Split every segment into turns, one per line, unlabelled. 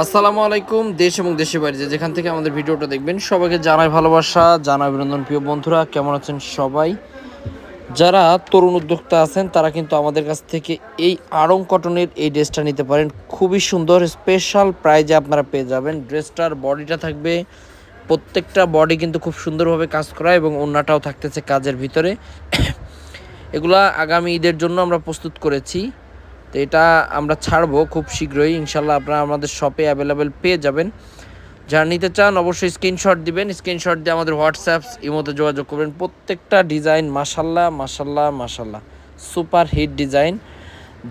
আসসালামু আলাইকুম, দেশ এবং দেশের যে যেখান থেকে আমাদের ভিডিওটা দেখবেন, সবাইকে জানাই ভালোবাসা, জানাই অভিনন্দন প্রিয় বন্ধুরা, কেমন আছেন সবাই? যারা তরুণ উদ্যোক্তা আছেন, তারা কিন্তু আমাদের কাছ থেকে এই আড়ং কটনের এই ড্রেসটা নিতে পারেন। খুবই সুন্দর স্পেশাল প্রাইজে আপনারা পেয়ে যাবেন। ড্রেসটার বডিটা থাকবে, প্রত্যেকটা বডি কিন্তু খুব সুন্দরভাবে কাজ করা এবং অন্যটাও থাকতেছে কাজের ভিতরে। এগুলা আগামী ঈদের জন্য আমরা প্রস্তুত করেছি। তো এটা আমরা ছাড়বো খুব শীঘ্রই। ইনশাল্লাহ আপনারা আমাদের শপে অ্যাভেলেবেল পেয়ে যাবেন। যারা নিতে চান অবশ্যই স্ক্রিনশট দিবেন। স্ক্রিনশট দিয়ে আমাদের হোয়াটসঅ্যাপ ইমোতে যোগাযোগ করবেন। প্রত্যেকটা ডিজাইন মাসাল্লাহ মাসাল্লাহ মাসাল্লাহ সুপার হিট ডিজাইন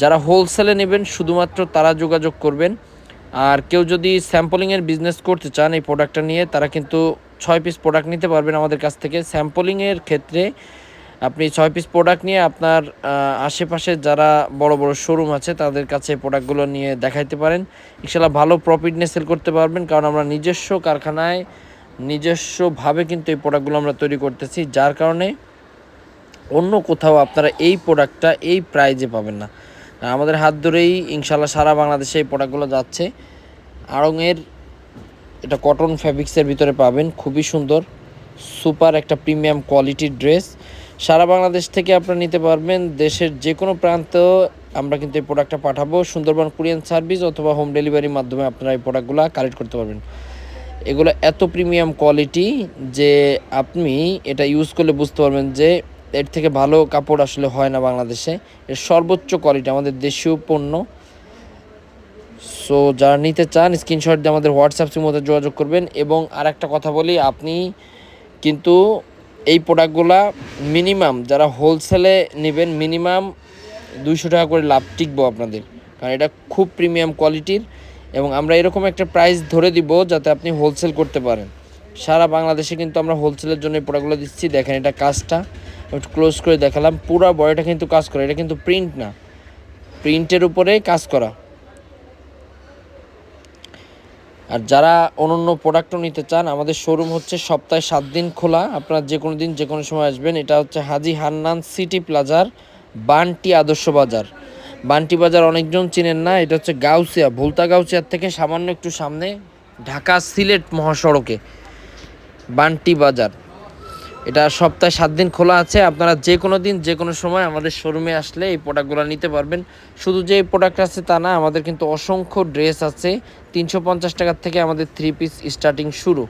যারা হোলসেলে নেবেন, শুধুমাত্র তারা যোগাযোগ করবেন। আর কেউ যদি স্যাম্পলিংয়ের বিজনেস করতে চান এই প্রোডাক্টটা নিয়ে, তারা কিন্তু ছয় পিস প্রোডাক্ট নিতে পারবেন আমাদের কাছ থেকে। স্যাম্পলিংয়ের ক্ষেত্রে আপনি ছয় পিস প্রোডাক্ট নিয়ে আপনার আশেপাশে যারা বড় বড় শোরুম আছে, তাদের কাছে প্রোডাক্টগুলো নিয়ে দেখাইতে পারেন। ইনশাল্লাহ ভালো প্রফিট নিয়ে সেল করতে পারবেন, কারণ আমরা নিজস্ব কারখানায় নিজস্বভাবে কিন্তু এই প্রোডাক্টগুলো আমরা তৈরি করতেছি, যার কারণে অন্য কোথাও আপনারা এই প্রোডাক্টটা এই প্রাইজে পাবেন না। আমাদের হাত ধরেই ইনশাল্লাহ সারা বাংলাদেশে এই প্রোডাক্টগুলো যাচ্ছে। আড়ংয়ের এটা কটন ফ্যাব্রিক্সের ভিতরে পাবেন, খুবই সুন্দর সুপার একটা প্রিমিয়াম কোয়ালিটির ড্রেস সারা বাংলাদেশ থেকে আপনারা নিতে পারবেন দেশের যে কোনো প্রান্ত। আমরা কিন্তু এই প্রোডাক্টটা পাঠাবো। সুন্দরবন কুরিয়ান সার্ভিস অথবা হোম ডেলিভারির মাধ্যমে আপনারা এই প্রোডাক্টগুলো কালেক্ট করতে পারবেন। এগুলো এত প্রিমিয়াম কোয়ালিটি যে আপনি এটা ইউজ করলে বুঝতে পারবেন যে এর থেকে ভালো কাপড় আসলে হয় না বাংলাদেশে। এর সর্বোচ্চ কোয়ালিটি আমাদের দেশীয় পণ্য। সো যারা নিতে চান স্ক্রিনশট দিয়ে আমাদের হোয়াটসঅ্যাপের মধ্যে যোগাযোগ করবেন। এবং আর একটা কথা বলি, আপনি কিন্তু এই প্রোডাক্টগুলা মিনিমাম যারা হোলসেলে নেবেন মিনিমাম দুইশো টাকা করে লাভ টিকবো আপনাদের। কারণ এটা খুব প্রিমিয়াম কোয়ালিটির এবং আমরা এরকম একটা প্রাইস ধরে দিব যাতে আপনি হোলসেল করতে পারেন। সারা বাংলাদেশে কিন্তু আমরা হোলসেলের জন্য এই প্রোডাক্টগুলো দিচ্ছি। দেখেন এটা কাজটা একটু ক্লোজ করে দেখালাম। পুরো বডিটা কিন্তু কাজ করা। এটা কিন্তু প্রিন্ট না। প্রিন্টের উপরে কাজ করা। আর যারা অনন্য প্রোডাক্টও নিতে চান, আমাদের শোরুম হচ্ছে সপ্তাহে সাত দিন খোলা। আপনারা যে কোনো দিন, যে কোনো সময় আসবেন। এটা হচ্ছে হাজি হান্নান সিটি প্লাজার বানটি আদর্শ বাজার। বানটি বাজার অনেকজন চিনেন না, এটা হচ্ছে গাউসিয়া, ভুলতা গাউসিয়ার থেকে সামান্য একটু সামনে, ঢাকা সিলেট মহাসড়কে। বানটি বাজার। এটা সপ্তাহে সাত দিন খোলা আছে। আপনারা যে কোনো দিন, যে কোনো সময় আমাদের শোরুমে আসলে এই প্রোডাক্টগুলো নিতে পারবেন। শুধু যে এই প্রোডাক্ট আছে তা না, আমাদের কিন্তু অসংখ্য ড্রেস আছে। তিনশো পঞ্চাশ টাকার থেকে আমাদের থ্রি পিস স্টার্টিং শুরু।